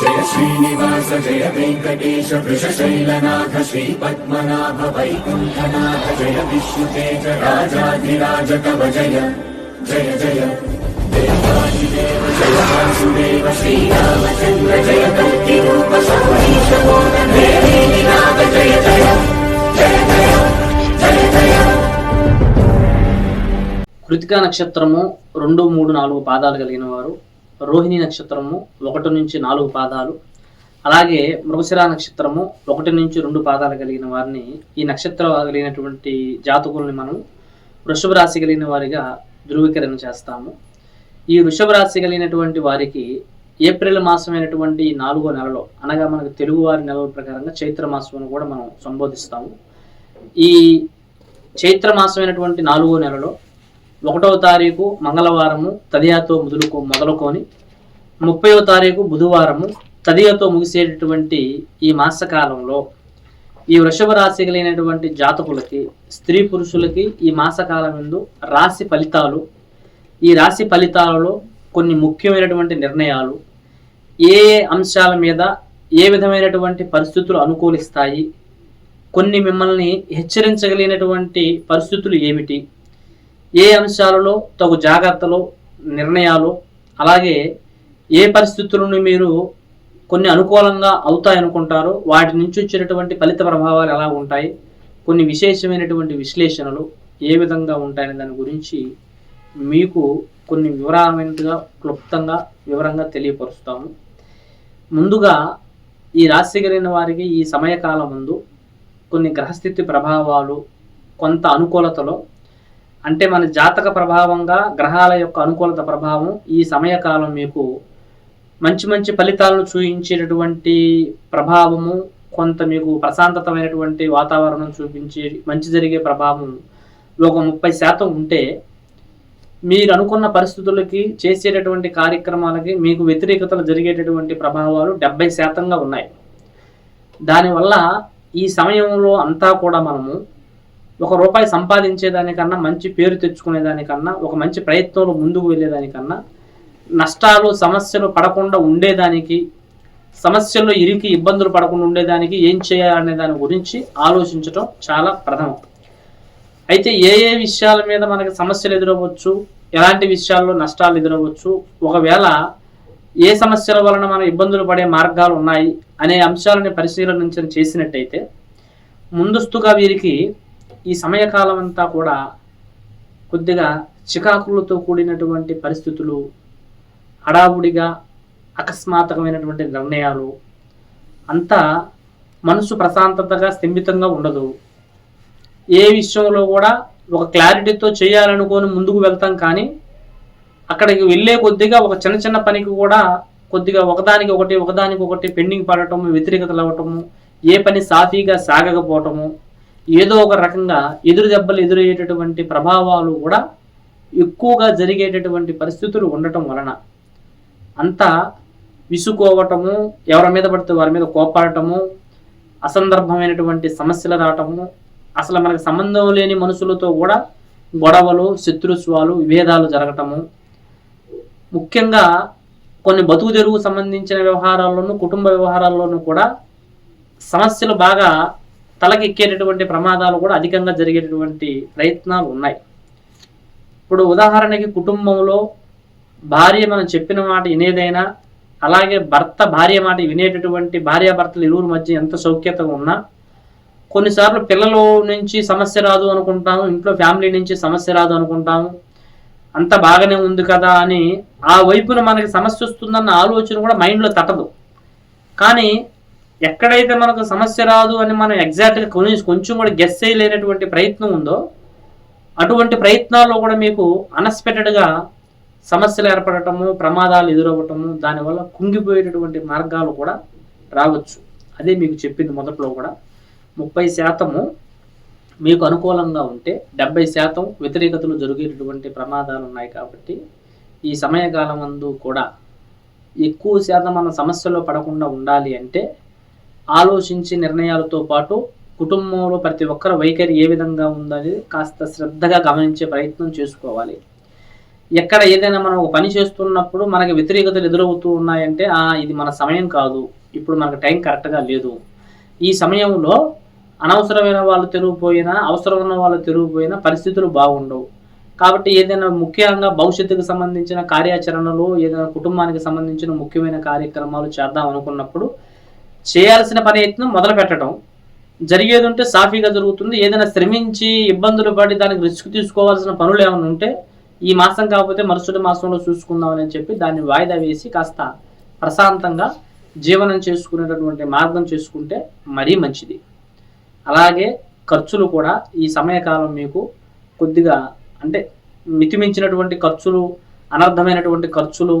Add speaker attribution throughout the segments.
Speaker 1: జయ శ్రీనివాస జయ వెంకటేశ వృషశైలనాథ శ్రీ పద్మనాభ వైకుంఠనాథ జయ విష్ణుతేజ రాజాధిరాజ కవ జయ జయ జయ. దేవాదిదేవ జయ వాసుదేవ శ్రీరామచంద్ర జయ కల్కి రూప సౌరీశ నాథ జయ జయ. జయ జయ జయ జయ.
Speaker 2: కృతికా నక్షత్రము రెండు మూడు నాలుగు పాదాలు కలిగిన వారు. రోహిణి నక్షత్రము ఒకటి నుంచి నాలుగు పాదాలు. అలాగే మృగశిర నక్షత్రము ఒకటి నుంచి రెండు పాదాలు కలిగిన వారిని ఈ నక్షత్రం కలిగినటువంటి జాతకుల్ని మనం వృషభ రాశి కలిగిన వారిగా ధృవీకరణ చేస్తాము. ఈ వృషభ రాశి కలిగినటువంటి వారికి ఏప్రిల్ మాసమైనటువంటి నాలుగో నెలలో అనగా మనకు తెలుగువారి నెలల ప్రకారంగా చైత్ర మాసం అని కూడా మనం సంబోధిస్తాము. ఈ చైత్ర మాసమైనటువంటి నాలుగో నెలలో ఒకటవ తారీఖు మంగళవారము తదియాతో మొదలుకో మొదలుకొని ముప్పైవ తారీఖు బుధవారము తదియాతో ముగిసేటటువంటి ఈ మాసకాలంలో ఈ వృషభ రాశి కలిగినటువంటి జాతకులకి స్త్రీ పురుషులకి ఈ మాసకాలం ఎందు రాశి ఫలితాలు ఈ రాశి ఫలితాలలో కొన్ని ముఖ్యమైనటువంటి నిర్ణయాలు ఏ ఏ అంశాల మీద ఏ విధమైనటువంటి పరిస్థితులు అనుకూలిస్తాయి కొన్ని మిమ్మల్ని హెచ్చరించగలిగినటువంటి పరిస్థితులు ఏమిటి ఏ అంశాలలో తగు జాగ్రత్తలు నిర్ణయాలు అలాగే ఏ పరిస్థితులను మీరు కొన్ని అనుకూలంగా అవుతాయనుకుంటారో వాటి నుంచి వచ్చేటటువంటి ఫలిత ప్రభావాలు ఎలా ఉంటాయి కొన్ని విశేషమైనటువంటి విశ్లేషణలు ఏ విధంగా ఉంటాయనే దాని గురించి మీకు కొన్ని వివరమైనట్టుగా క్లుప్తంగా వివరంగా తెలియపరుస్తాము. ముందుగా ఈ రాశి కలిగిన వారికి ఈ సమయకాలం ముందు కొన్ని గ్రహస్థితి ప్రభావాలు కొంత అనుకూలతలో అంటే మన జాతక ప్రభావంగా గ్రహాల యొక్క అనుకూలత ప్రభావం ఈ సమయకాలం మీకు మంచి మంచి ఫలితాలను చూపించేటటువంటి ప్రభావము కొంత మీకు ప్రశాంతతమైనటువంటి వాతావరణం చూపించి మంచి జరిగే ప్రభావం ఒక ముప్పై శాతం ఉంటే మీరు అనుకున్న పరిస్థితులకి చేసేటటువంటి కార్యక్రమాలకి మీకు వ్యతిరేకతలు జరిగేటటువంటి ప్రభావాలు డెబ్బై శాతంగా ఉన్నాయి. దానివల్ల ఈ సమయంలో అంతా కూడా మనము ఒక రూపాయి సంపాదించేదానికన్నా మంచి పేరు తెచ్చుకునేదానికన్నా ఒక మంచి ప్రయత్నంలో ముందుకు వెళ్ళేదానికన్నా నష్టాలు సమస్యలు పడకుండా ఉండేదానికి సమస్యల్లో ఇరికి ఇబ్బందులు పడకుండా ఉండేదానికి ఏం చేయాలనే దాని గురించి ఆలోచించటం చాలా ప్రథమం. అయితే ఏ ఏ విషయాల మీద మనకి సమస్యలు ఎదురవ్వచ్చు ఎలాంటి విషయాల్లో నష్టాలు ఎదురవ్వచ్చు ఒకవేళ ఏ సమస్యల వలన మనం ఇబ్బందులు పడే మార్గాలు ఉన్నాయి అనే అంశాలని పరిశీలన చేసినట్టయితే ముందస్తుగా వీరికి ఈ సమయకాలం అంతా కూడా కొద్దిగా చికాకులతో కూడినటువంటి పరిస్థితులు హడావుడిగా అకస్మాత్కమైనటువంటి నిర్ణయాలు అంతా మనసు ప్రశాంతతగా స్థిమితంగా ఉండదు. ఏ విషయంలో కూడా ఒక క్లారిటీతో చేయాలనుకొని ముందుకు వెళ్తాం కానీ అక్కడికి వెళ్ళే కొద్దిగా ఒక చిన్న చిన్న పనికి కూడా కొద్దిగా ఒకదానికి ఒకటి ఒకదానికి ఒకటి పెండింగ్ పడటము వ్యతిరేకతలు అవ్వటము ఏ పని సాఫీగా సాగకపోవటము ఏదో ఒక రకంగా ఎదురు దెబ్బలు ఎదురయ్యేటటువంటి ప్రభావాలు కూడా ఎక్కువగా జరిగేటటువంటి పరిస్థితులు ఉండటం వలన అంతా విసుకోవటము ఎవరి మీద పడితే వారి మీద కోపాడటము అసందర్భమైనటువంటి సమస్యలు రావటము అసలు మనకు సంబంధం లేని మనుషులతో కూడా గొడవలు శత్రుత్వాలు విభేదాలు జరగటము. ముఖ్యంగా కొన్ని బతుకు తెరువు సంబంధించిన వ్యవహారాల్లోనూ కుటుంబ వ్యవహారాల్లోనూ కూడా సమస్యలు బాగా తలకెక్కేటటువంటి ప్రమాదాలు కూడా అధికంగా జరిగేటటువంటి ప్రయత్నాలు ఉన్నాయి. ఇప్పుడు ఉదాహరణకి కుటుంబంలో భార్య మనం చెప్పిన మాట వినేదైనా అలాగే భర్త భార్య మాట వినేటటువంటి భార్యాభర్తలు ఇరువురి మధ్య ఎంత సౌఖ్యతగా ఉన్నా కొన్నిసార్లు పిల్లల నుంచి సమస్య రాదు అనుకుంటాము ఇంట్లో ఫ్యామిలీ నుంచి సమస్య రాదు అనుకుంటాము అంత బాగానే ఉంది కదా అని ఆ వైపున మనకి సమస్య వస్తుందన్న ఆలోచన కూడా మైండ్లో తట్టదు. కానీ ఎక్కడైతే మనకు సమస్య రాదు అని మనం ఎగ్జాక్ట్గా కొన్ని కొంచెం కూడా గెస్ చేయలేనటువంటి ప్రయత్నం ఉందో అటువంటి ప్రయత్నాల్లో కూడా మీకు అన్ఎక్స్పెక్టెడ్గా సమస్యలు ఏర్పడటము ప్రమాదాలు ఎదురవ్వటము దానివల్ల కుంగిపోయేటటువంటి మార్గాలు కూడా రావచ్చు. అదే మీకు చెప్పింది మొదట్లో కూడా. ముప్పై శాతము మీకు అనుకూలంగా ఉంటే డెబ్బై శాతం వ్యతిరేకతలు జరిగేటటువంటి ప్రమాదాలు ఉన్నాయి కాబట్టి ఈ సమయకాలం అందు కూడా ఎక్కువ శాతం మన సమస్యలో పడకుండా ఉండాలి అంటే ఆలోచించి నిర్ణయాలతో పాటు కుటుంబంలో ప్రతి ఒక్కరి వైఖరి ఏ విధంగా ఉందని కాస్త శ్రద్ధగా గమనించే ప్రయత్నం చేసుకోవాలి. ఎక్కడ ఏదైనా మనం ఒక పని చేస్తున్నప్పుడు మనకి వ్యతిరేకతలు ఎదురవుతూ ఉన్నాయంటే ఆ ఇది మన సమయం కాదు. ఇప్పుడు మనకు టైం కరెక్ట్గా లేదు. ఈ సమయంలో అనవసరమైన వాళ్ళు తిరిగిపోయినా అవసరం ఉన్న వాళ్ళు తిరిగిపోయినా పరిస్థితులు బాగుండవు. కాబట్టి ఏదైనా ముఖ్యంగా భవిష్యత్తుకు సంబంధించిన కార్యాచరణలు ఏదైనా కుటుంబానికి సంబంధించిన ముఖ్యమైన కార్యక్రమాలు చేద్దాం అనుకున్నప్పుడు చేయాల్సిన పని యత్నం మొదలు పెట్టడం జరిగేది ఉంటే సాఫీగా జరుగుతుంది. ఏదైనా శ్రమించి ఇబ్బందులు పడి దానికి రిస్క్ తీసుకోవాల్సిన పనులు ఏమైనా ఉంటే ఈ మాసం కాకపోతే మరుసటి మాసంలో చూసుకుందామని చెప్పి దాన్ని వాయిదా వేసి కాస్త ప్రశాంతంగా జీవనం చేసుకునేటటువంటి మార్గం చేసుకుంటే మరీ మంచిది. అలాగే ఖర్చులు కూడా ఈ సమయకాలం మీకు కొద్దిగా అంటే మితిమించినటువంటి ఖర్చులు అనర్థమైనటువంటి ఖర్చులు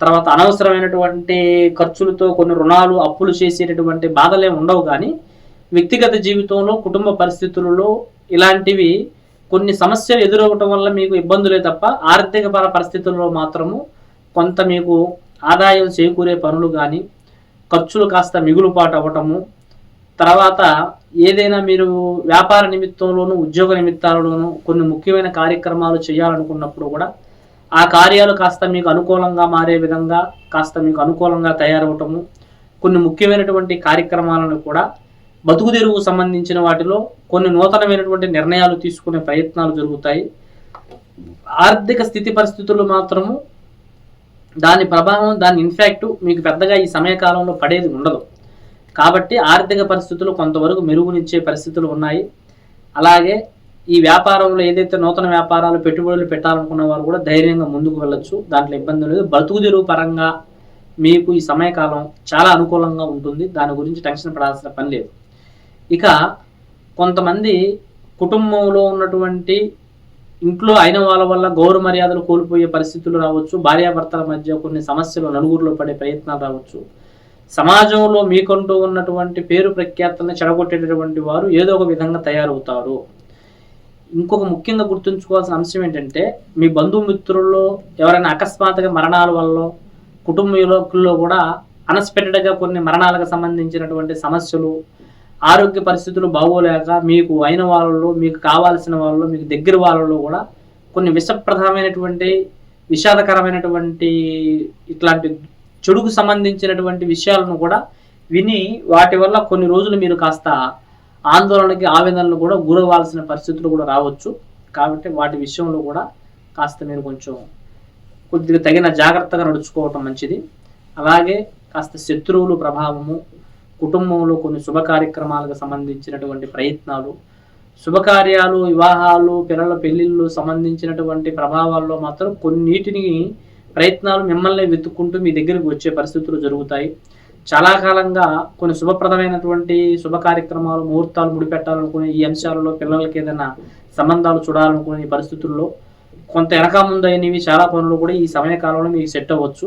Speaker 2: తర్వాత అనవసరమైనటువంటి ఖర్చులతో కొన్ని రుణాలు అప్పులు చేసేటటువంటి బాధలే ఉండవు కానీ వ్యక్తిగత జీవితంలో కుటుంబ పరిస్థితులలో ఇలాంటివి కొన్ని సమస్యలు ఎదురవటం వల్ల మీకు ఇబ్బందులే తప్ప ఆర్థిక పర పరిస్థితుల్లో మాత్రము కొంత మీకు ఆదాయం చేకూరే పనులు కానీ ఖర్చులు కాస్త మిగులుపాటు అవ్వటము తర్వాత ఏదైనా మీరు వ్యాపార నిమిత్తంలోనూ ఉద్యోగ నిమిత్తాలలోనూ కొన్ని ముఖ్యమైన కార్యక్రమాలు చేయాలనుకున్నప్పుడు కూడా ఆ కార్యాలు కాస్త మీకు అనుకూలంగా మారే విధంగా కాస్త మీకు అనుకూలంగా తయారవటము కొన్ని ముఖ్యమైనటువంటి కార్యక్రమాలను కూడా బతుకు తెరువు సంబంధించిన వాటిలో కొన్ని నూతనమైనటువంటి నిర్ణయాలు తీసుకునే ప్రయత్నాలు జరుగుతాయి. ఆర్థిక స్థితి పరిస్థితులు మాత్రము దాని ప్రభావం దాని ఇన్ఫాక్ట్ మీకు పెద్దగా ఈ సమయకాలంలో పడేది ఉండదు. కాబట్టి ఆర్థిక పరిస్థితులు కొంతవరకు మెరుగునిచ్చే పరిస్థితులు ఉన్నాయి. అలాగే ఈ వ్యాపారంలో ఏదైతే నూతన వ్యాపారాలు పెట్టుబడులు పెట్టాలనుకున్న వారు కూడా ధైర్యంగా ముందుకు వెళ్ళొచ్చు. దాంట్లో ఇబ్బంది లేదు. బతుకు తెరువు పరంగా మీకు ఈ సమయకాలం చాలా అనుకూలంగా ఉంటుంది. దాని గురించి టెన్షన్ పడాల్సిన పని లేదు. ఇక కొంతమంది కుటుంబంలో ఉన్నటువంటి ఇంట్లో అయిన వాళ్ళ వల్ల గౌరవ మర్యాదలు కోల్పోయే పరిస్థితులు రావచ్చు. భార్యాభర్తల మధ్య కొన్ని సమస్యలు నలుగురిలో పడే ప్రయత్నాలు రావచ్చు. సమాజంలో మీకంటూ ఉన్నటువంటి పేరు ప్రఖ్యాతలను చెడగొట్టేటటువంటి వారు ఏదో ఒక విధంగా తయారవుతారు. ఇంకొక ముఖ్యంగా గుర్తుంచుకోవాల్సిన అంశం ఏంటంటే మీ బంధుమిత్రుల్లో ఎవరైనా అకస్మాత్తుగా మరణాల వల్ల కుటుంబీకుల్లో కూడా అన్ఎక్స్పెక్టెడ్గా కొన్ని మరణాలకు సంబంధించినటువంటి సమస్యలు ఆరోగ్య పరిస్థితులు బాగోలేక మీకు అయిన వాళ్ళలో మీకు కావాల్సిన వాళ్ళలో మీకు దగ్గర వాళ్ళలో కూడా కొన్ని విషప్రదమైనటువంటి విషాదకరమైనటువంటి ఇట్లాంటి చెడుకు సంబంధించినటువంటి విషయాలను కూడా విని వాటి వల్ల కొన్ని రోజులు మీరు కాస్త ఆందోళనకి ఆవేదనలు కూడా గురవ్వాల్సిన పరిస్థితులు కూడా రావచ్చు. కాబట్టి వాటి విషయంలో కూడా కాస్త మీరు కొంచెం కొద్దిగా తగిన జాగ్రత్తగా నడుచుకోవటం మంచిది. అలాగే కాస్త శత్రువులు ప్రభావము కుటుంబంలో కొన్ని శుభ కార్యక్రమాలకు సంబంధించినటువంటి ప్రయత్నాలు శుభకార్యాలు వివాహాలు పిల్లల పెళ్ళిళ్ళు సంబంధించినటువంటి ప్రభావాల్లో మాత్రం కొన్నిటిని ప్రయత్నాలు మిమ్మల్ని వెతుక్కుంటూ మీ దగ్గరికి వచ్చే పరిస్థితులు జరుగుతాయి. చాలా కాలంగా కొన్ని శుభప్రదమైనటువంటి శుభ కార్యక్రమాలు ముహూర్తాలు ముడిపెట్టాలనుకునే ఈ అంశాలలో పిల్లలకి ఏదైనా సంబంధాలు చూడాలనుకునే ఈ పరిస్థితుల్లో కొంత వెనక అయినవి చాలా పనులు కూడా ఈ సమయ కాలంలో మీకు సెట్ అవ్వచ్చు.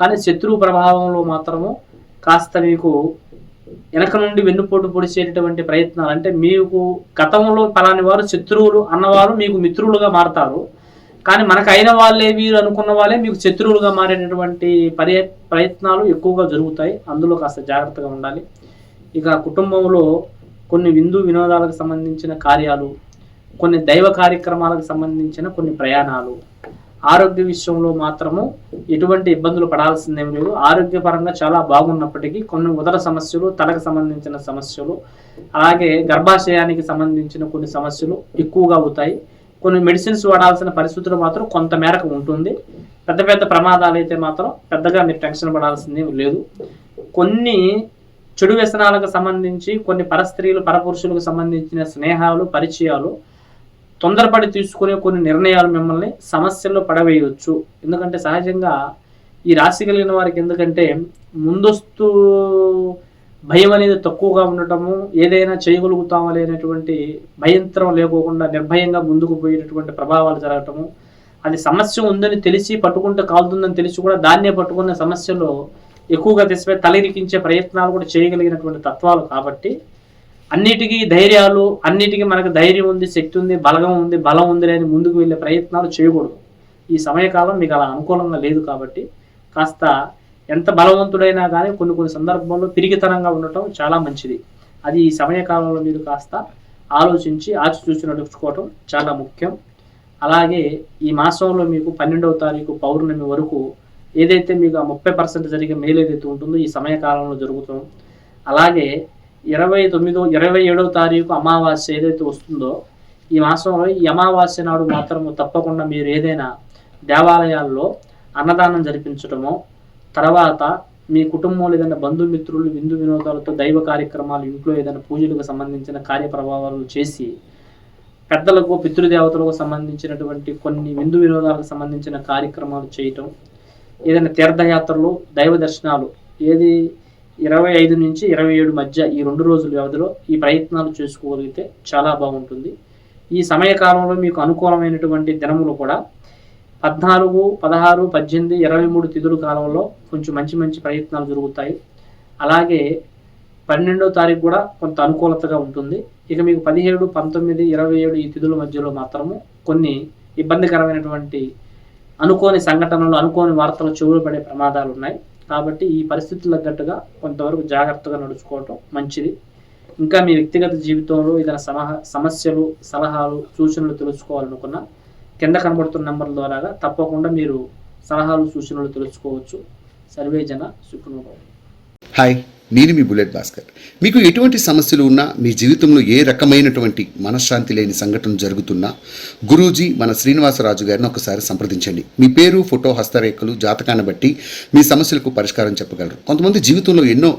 Speaker 2: కానీ శత్రువు ప్రభావంలో మాత్రము కాస్త మీకు వెనక నుండి వెన్నుపోటు పొడిచేటటువంటి ప్రయత్నాలు అంటే మీకు గతంలో పలాని వారు శత్రువులు అన్నవారు మీకు మిత్రులుగా మారతారు. కానీ మనకు అయిన వాళ్ళే వీరు అనుకున్న వాళ్ళే మీకు శత్రువులుగా మారేటటువంటి పర్య ప్రయత్నాలు ఎక్కువగా జరుగుతాయి. అందులో కాస్త జాగ్రత్తగా ఉండాలి. ఇక కుటుంబంలో కొన్ని విందు వినోదాలకు సంబంధించిన కార్యాలు కొన్ని దైవ కార్యక్రమాలకు సంబంధించిన కొన్ని ప్రయాణాలు. ఆరోగ్య విషయంలో మాత్రము ఎటువంటి ఇబ్బందులు పడాల్సిందేం లేదు. ఆరోగ్యపరంగా చాలా బాగున్నప్పటికీ కొన్ని ఉదర సమస్యలు తలకు సంబంధించిన సమస్యలు అలాగే గర్భాశయానికి సంబంధించిన కొన్ని సమస్యలు ఎక్కువగా అవుతాయి. కొన్ని మెడిసిన్స్ వాడాల్సిన పరిస్థితులు మాత్రం కొంత మేరకు ఉంటుంది. పెద్ద పెద్ద ప్రమాదాలు అయితే మాత్రం పెద్దగా మీరు టెన్షన్ పడాల్సింది లేదు. కొన్ని చెడు వ్యసనాలకు సంబంధించి కొన్ని పరస్త్రీలు పరపురుషులకు సంబంధించిన స్నేహాలు పరిచయాలు తొందరపడి తీసుకునే కొన్ని నిర్ణయాలు మిమ్మల్ని సమస్యల్లో పడవేయవచ్చు ఎందుకంటే సహజంగా ఈ రాశి కలిగిన వారికి ఎందుకంటే ముందస్తు భయం అనేది తక్కువగా ఉండటము ఏదైనా చేయగలుగుతామో లేనటువంటి భయంతరం లేకోకుండా నిర్భయంగా ముందుకు పోయేటటువంటి ప్రభావాలు జరగటము. అది సమస్య ఉందని తెలిసి పట్టుకుంటే కాలుతుందని తెలిసి కూడా దాన్నే పట్టుకున్న సమస్యలో ఎక్కువగా తెసిపోయి తలరికించే ప్రయత్నాలు కూడా చేయగలిగినటువంటి తత్వాలు కాబట్టి అన్నిటికీ ధైర్యాలు అన్నిటికీ మనకు ధైర్యం ఉంది శక్తి ఉంది బలగం ఉంది బలం ఉంది అని ముందుకు వెళ్ళే ప్రయత్నాలు చేయకూడదు. ఈ సమయకాలం మీకు అలా అనుకూలంగా లేదు కాబట్టి కాస్త ఎంత బలవంతుడైనా కానీ కొన్ని కొన్ని సందర్భాల్లో పిరిగితనంగా ఉండటం చాలా మంచిది. అది ఈ సమయకాలంలో మీరు కాస్త ఆలోచించి ఆచి చూసి నడుచుకోవటం చాలా ముఖ్యం. అలాగే ఈ మాసంలో మీకు పన్నెండవ తారీఖు పౌర్ణమి వరకు ఏదైతే మీకు ఆ ముప్పై పర్సెంట్ జరిగే మేలు ఏదైతే ఉంటుందో ఈ సమయకాలంలో జరుగుతుంది అలాగే ఇరవై తొమ్మిదో ఇరవై ఏడవ తారీఖు అమావాస్య ఏదైతే వస్తుందో ఈ మాసంలో ఈ అమావాస్య నాడు మాత్రము తప్పకుండా మీరు ఏదైనా దేవాలయాల్లో అన్నదానం జరిపించడమో తర్వాత మీ కుటుంబంలో ఏదైనా బంధుమిత్రులు విందు వినోదాలతో దైవ కార్యక్రమాలు ఇంట్లో ఏదైనా పూజలకు సంబంధించిన కార్యప్రభావాలు చేసి పెద్దలకు పితృదేవతలకు సంబంధించినటువంటి కొన్ని విందు వినోదాలకు సంబంధించిన కార్యక్రమాలు చేయటం ఏదైనా తీర్థయాత్రలు దైవ దర్శనాలు ఏది ఇరవై ఐదు నుంచి ఇరవై ఏడు మధ్య ఈ రెండు రోజుల వ్యవధిలో ఈ ప్రయత్నాలు చేసుకోగలిగితే చాలా బాగుంటుంది. ఈ సమయకాలంలో మీకు అనుకూలమైనటువంటి దినములు కూడా పద్నాలుగు పదహారు పద్దెనిమిది ఇరవై మూడు తిథుల కాలంలో కొంచెం మంచి మంచి ప్రయత్నాలు జరుగుతాయి. అలాగే పన్నెండో తారీఖు కూడా కొంత అనుకూలతగా ఉంటుంది. ఇక మీకు పదిహేడు పంతొమ్మిది ఇరవై ఏడు ఈ తిథుల మధ్యలో మాత్రము కొన్ని ఇబ్బందికరమైనటువంటి అనుకోని సంఘటనలు అనుకోని వార్తలు చెవులు పడే ప్రమాదాలు ఉన్నాయి. కాబట్టి ఈ పరిస్థితులకు తగ్గట్టుగా కొంతవరకు జాగ్రత్తగా నడుచుకోవటం మంచిది. ఇంకా మీ వ్యక్తిగత జీవితంలో ఏదైనా సమహ సమస్యలు సలహాలు సూచనలు తెలుసుకోవాలనుకున్నా కింద కనబడుతున్న నెంబర్ ద్వారా తప్పకుండా మీరు సలహాలు సూచనలు తెలుసుకోవచ్చు. సర్వే జన సుఖనుభవం.
Speaker 3: హాయ్ నేను మీ బుల్లెట్ భాస్కర్. మీకు ఎటువంటి సమస్యలు ఉన్నా మీ జీవితంలో ఏ రకమైనటువంటి మనశ్శాంతి లేని సంఘటన జరుగుతున్నా గురూజీ మన శ్రీనివాసరాజు గారిని ఒకసారి సంప్రదించండి. మీ పేరు ఫోటో హస్తరేఖలు జాతకాన్ని బట్టి మీ సమస్యలకు పరిష్కారం చెప్పగలరు. కొంతమంది జీవితంలో ఎన్నో